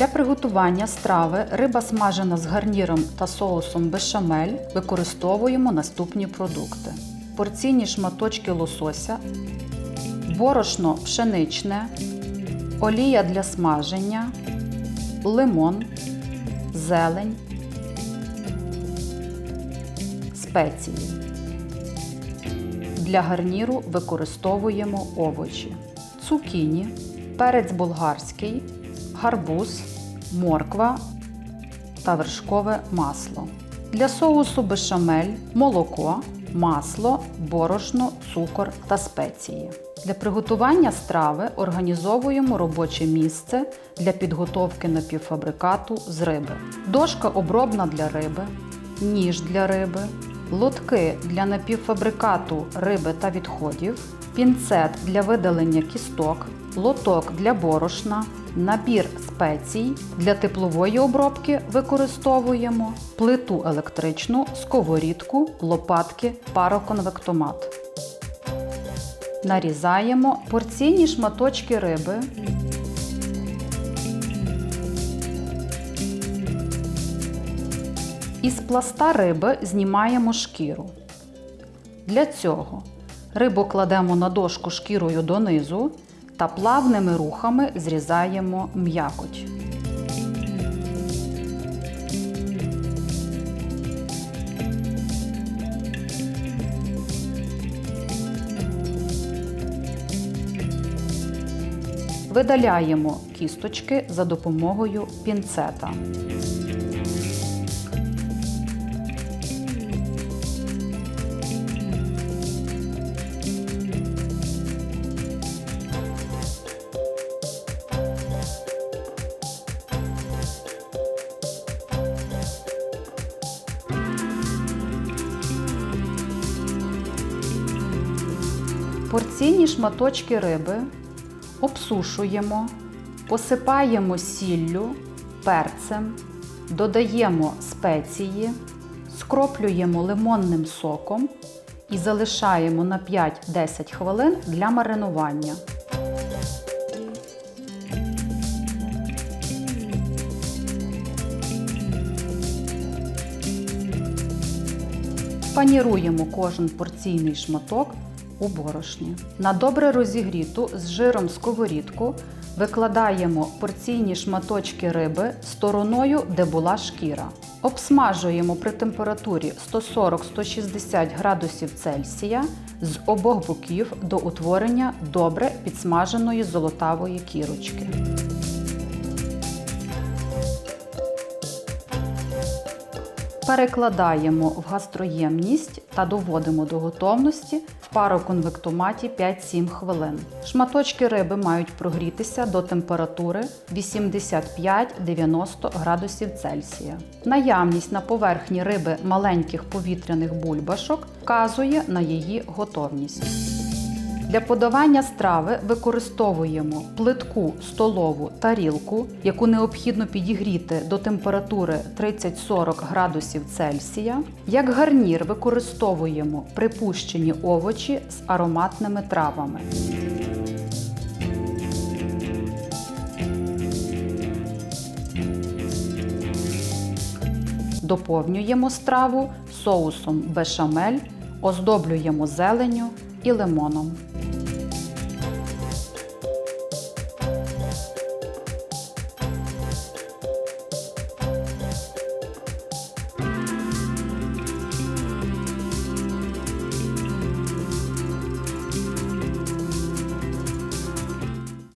Для приготування страви риба смажена з гарніром та соусом бешамель використовуємо наступні продукти: порційні шматочки лосося, борошно пшеничне, олія для смаження, лимон, зелень, спеції. Для гарніру використовуємо овочі: цукіні, перець болгарський, гарбуз, морква та вершкове масло. Для соусу бешамель, молоко, масло, борошно, цукор та спеції. Для приготування страви організовуємо робоче місце для підготовки напівфабрикату з риби. Дошка обробна для риби, ніж для риби, лотки для напівфабрикату риби та відходів, пінцет для видалення кісток, лоток для борошна, набір спецій. Для теплової обробки використовуємо плиту електричну, сковорідку, лопатки, пароконвектомат. Нарізаємо порційні шматочки риби. Із пласта риби знімаємо шкіру. Для цього рибу кладемо на дошку шкірою донизу та плавними рухами зрізаємо м'якоть. Видаляємо кісточки за допомогою пінцета. Порційні шматочки риби обсушуємо, посипаємо сіллю, перцем, додаємо спеції, скроплюємо лимонним соком і залишаємо на 5-10 хвилин для маринування. Паніруємо кожен порційний шматок у борошні. На добре розігріту з жиром сковорідку викладаємо порційні шматочки риби стороною, де була шкіра. Обсмажуємо при температурі 140-160 градусів Цельсія з обох боків до утворення добре підсмаженої золотавої кірочки. Перекладаємо в гастроємність та доводимо до готовності в пароконвектоматі 5-7 хвилин. Шматочки риби мають прогрітися до температури 85-90 градусів Цельсія. Наявність на поверхні риби маленьких повітряних бульбашок вказує на її готовність. Для подавання страви використовуємо плитку столову тарілку, яку необхідно підігріти до температури 30-40 градусів Цельсія. Як гарнір використовуємо припущені овочі з ароматними травами. Доповнюємо страву соусом бешамель, оздоблюємо зеленню і лимоном.